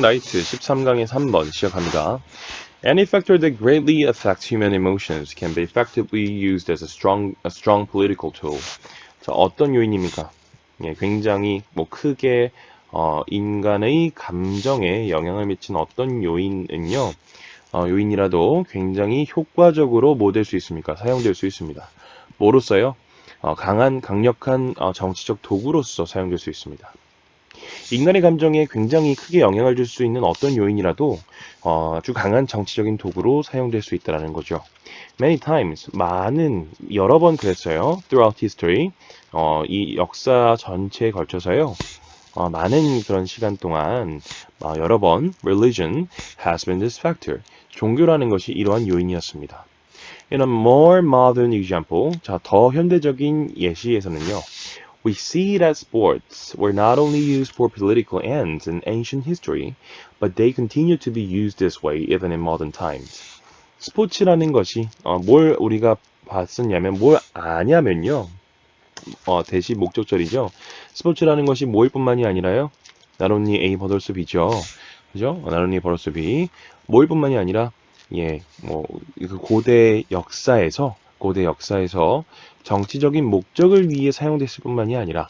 라이트 13강의 3번 시작합니다. Any factor that greatly affects human emotions can be effectively used as a strong, a strong political tool. 자, 어떤 요인입니까? 예, 굉장히 뭐 크게 어, 인간의 감정에 영향을 미친 어떤 요인은요, 어, 요인이라도 굉장히 효과적으로 뭐 될 수 있습니까? 사용될 수 있습니다. 뭐로써요? 어, 강한, 강력한 어, 정치적 도구로서 사용될 수 있습니다. 인간의 감정에 굉장히 크게 영향을 줄 수 있는 어떤 요인이라도 어, 아주 강한 정치적인 도구로 사용될 수 있다는 거죠. Many times, 많은, 여러 번 그랬어요. Throughout history, 어, 이 역사 전체에 걸쳐서요. 어, 많은 그런 시간 동안 어, 여러 번 religion has been this factor. 종교라는 것이 이러한 요인이었습니다. In a more modern example, 자, 더 현대적인 예시에서는요. We see that sports were not only used for political ends in ancient history, but they continue to be used this way even in modern times. 스포츠라는 것이 어, 뭘 우리가 봤었냐면 뭘 아냐면요. 어, 대시 목적절이죠. 스포츠라는 것이 뭐일 뿐만이 아니라요. not only A 버덜스 B죠. 그죠? not only B. 뭐일 뿐만이 아니라 예, 뭐, 그 고대 역사에서, 고대 역사에서 정치적인 목적을 위해 사용됐을 뿐만이 아니라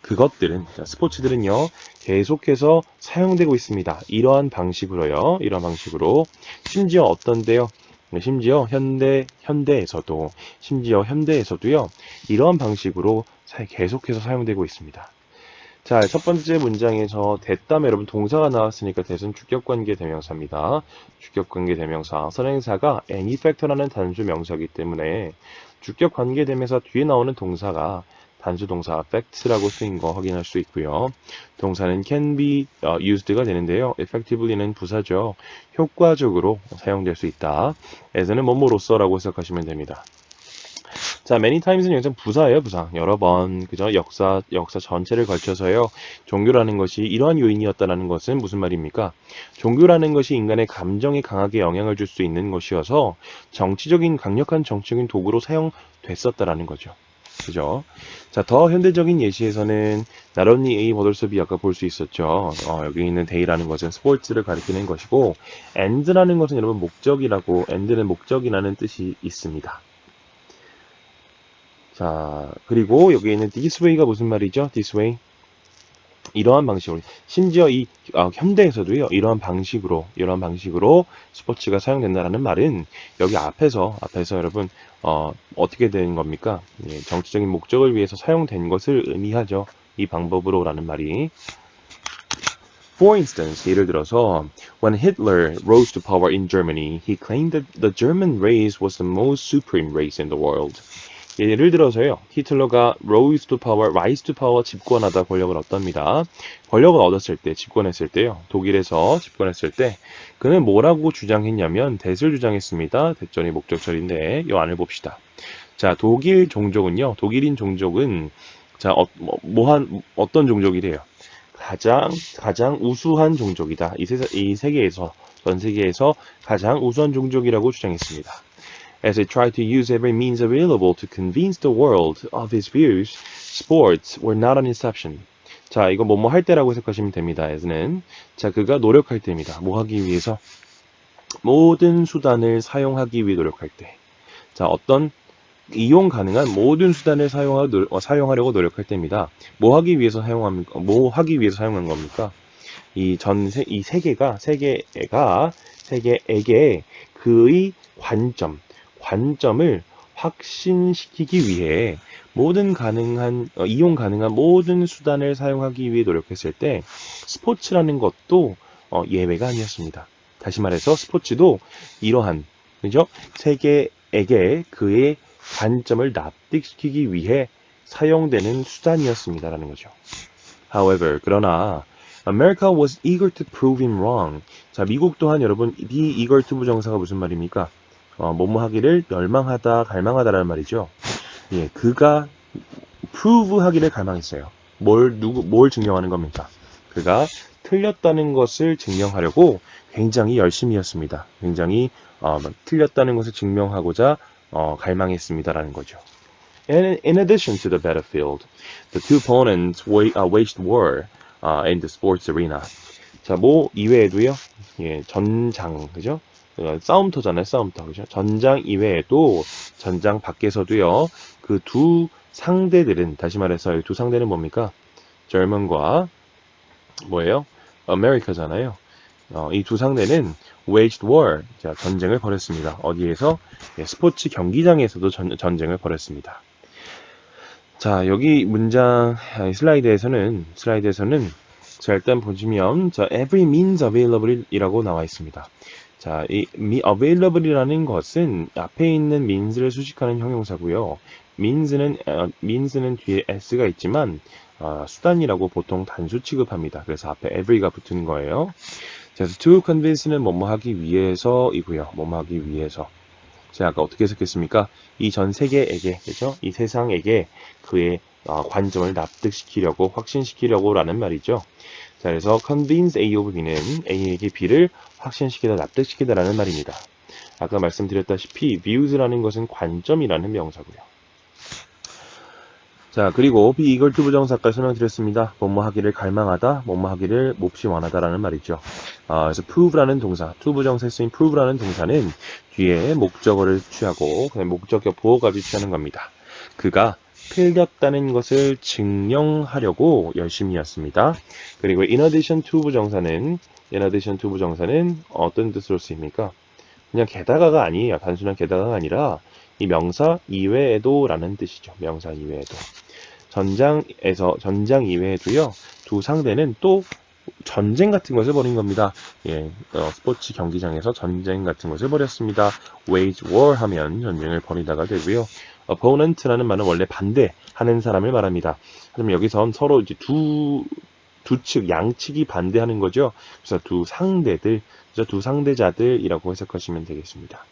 그것들은, 자, 스포츠들은요, 계속해서 사용되고 있습니다. 이러한 방식으로요, 이러한 방식으로. 심지어 어떤데요? 네, 심지어 현대, 현대에서도, 심지어 현대에서도요, 이러한 방식으로 사- 계속해서 사용되고 있습니다. 자, 첫 번째 문장에서 됐다면 여러분 동사가 나왔으니까 대은 주격관계 대명사입니다. 주격관계 대명사. 선행사가 any factor라는 단수 명사이기 때문에 주격관계 대명사 뒤에 나오는 동사가 단수 동사 fact라고 쓰인 거 확인할 수 있고요. 동사는 can be 어, used가 되는데요. effectively는 부사죠. 효과적으로 사용될 수 있다. as는 뭐뭐로써라고 해석하시면 됩니다. 자, many times는 여기서 부사예요, 부사. 여러 번, 그죠? 역사, 역사 전체를 걸쳐서요. 종교라는 것이 이러한 요인이었다라는 것은 무슨 말입니까? 종교라는 것이 인간의 감정에 강하게 영향을 줄 수 있는 것이어서 정치적인, 강력한 정치적인 도구로 사용됐었다라는 거죠. 그죠? 자, 더 현대적인 예시에서는 only A B 아까 볼 수 있었죠. 어, 여기 있는 day라는 것은 스포츠를 가리키는 것이고 and라는 것은 여러분 목적이라고 and는 목적이라는 뜻이 있습니다. 자, 그리고 여기 있는 this way가 무슨 말이죠? this way. 이러한 방식으로, 심지어 이 아, 현대에서도요, 이러한 방식으로, 이러한 방식으로 스포츠가 사용된다라는 말은 여기 앞에서, 앞에서 여러분, 어, 어떻게 되는 겁니까? 예, 정치적인 목적을 위해서 사용된 것을 의미하죠. 이 방법으로라는 말이. For instance, 예를 들어서, when Hitler rose to power in Germany, he claimed that the German race was the most supreme race in the world. 예를 들어서요, 히틀러가 rose to power, rise to power 집권하다 권력을 얻답니다. 권력을 얻었을 때, 집권했을 때요, 독일에서 집권했을 때, 그는 뭐라고 주장했냐면, 대을 주장했습니다. 대전이 목적절인데, 이 안을 봅시다. 자, 독일 종족은요, 독일인 종족은, 자, 어, 뭐, 뭐한, 어떤 종족이래요? 가장, 가장 우수한 종족이다. 이, 세, 이 세계에서, 전 세계에서 가장 우수한 종족이라고 주장했습니다. As he tried to use every means available to convince the world of his views, sports were not an exception. 자, 이거 뭐뭐 할 때라고 해석하시면 됩니다. as는. 자, 그가 노력할 때입니다. 뭐 하기 위해서? 모든 수단을 사용하기 위해 노력할 때. 자, 어떤 이용 가능한 모든 수단을 사용하, 어, 사용하려고 노력할 때입니다. 뭐 하기 위해서 사용합니까? 뭐 하기 위해서 사용한 겁니까? 이 전, 세, 이 세계가, 세계가, 세계에게 그의 관점, 관점을 확신시키기 위해 모든 가능한 어, 이용 가능한 모든 수단을 사용하기 위해 노력했을 때 스포츠라는 것도 어, 예외가 아니었습니다. 다시 말해서 스포츠도 이러한 그죠? 세계에게 그의 관점을 납득시키기 위해 사용되는 수단이었습니다라는 거죠. However, 그러나 America was eager to prove him wrong. 자, 미국 또한 여러분 be eager to 부정사가 무슨 말입니까? 어, 뭐뭐 하기를 열망하다, 갈망하다라는 말이죠. 예, 그가 prove 하기를 갈망했어요. 뭘, 누구, 뭘 증명하는 겁니까? 그가 틀렸다는 것을 증명하려고 굉장히 열심히 했습니다. 굉장히, 어, 틀렸다는 것을 증명하고자, 어, 갈망했습니다라는 거죠. And in addition to the battlefield, the two opponents uh, waged war uh, in the sports arena. 자, 뭐 이외에도요. 예, 전장, 그죠? 어, 싸움터잖아요, 싸움터, 그죠? 전장 이외에도 전장 밖에서도요. 그 두 상대들은 다시 말해서 이두 상대는 뭡니까? German과 뭐예요? America잖아요. 어, 이 두 상대는 waged war, 자, 전쟁을 벌였습니다. 어디에서? 예, 스포츠 경기장에서도 전, 전쟁을 벌였습니다. 자, 여기 문장 아, 슬라이드에서는 슬라이드에서는 자, 일단 보시면 자, every means available 이라고 나와 있습니다. 자, 이 available이라는 것은 앞에 있는 means를 수식하는 형용사고요. means는 어, means는 뒤에 s가 있지만 어, 수단이라고 보통 단수 취급합니다. 그래서 앞에 every가 붙은 거예요. 자, 그래서 to convince는 뭐뭐 하기 위해서이고요. 뭐뭐 하기 위해서. 제가 아까 어떻게 해석했습니까? 이 전 세계에게, 그죠? 이 세상에게 그의 어, 관점을 납득시키려고, 확신시키려고 라는 말이죠. 자, 그래서 convince A of B는 A에게 B를 확신시키다, 납득시키다라는 말입니다. 아까 말씀드렸다시피 views라는 것은 관점이라는 명사고요. 자, 그리고 be eager to 부정사까지 설명드렸습니다. 뭐뭐 하기를 갈망하다, 뭐뭐 하기를 몹시 원하다라는 말이죠. 아, 그래서 prove라는 동사, to 부정사 쓰인 prove라는 동사는 뒤에 목적어를 취하고 그다음에 목적어 보호까지 취하는 겁니다. 그가 틀렸다는 것을 증명하려고 열심히 했습니다. 그리고 in addition to 부정사는 in addition to 부정사는 어떤 뜻으로 쓰입니까? 그냥 게다가가 아니에요. 단순한 게다가가 아니라 이 명사 이외에도 라는 뜻이죠. 명사 이외에도. 전장에서 전장 이외에도요. 두 상대는 또 전쟁 같은 것을 벌인 겁니다. 예, 어, 스포츠 경기장에서 전쟁 같은 것을 벌였습니다. wage war 하면 전쟁을 벌이다가 되고요. Opponent라는 말은 원래 반대하는 사람을 말합니다. 그럼 여기선 서로 이제 두, 두 측, 양측이 반대하는 거죠. 그래서 두 상대들, 그래서 두 상대자들이라고 해석하시면 되겠습니다.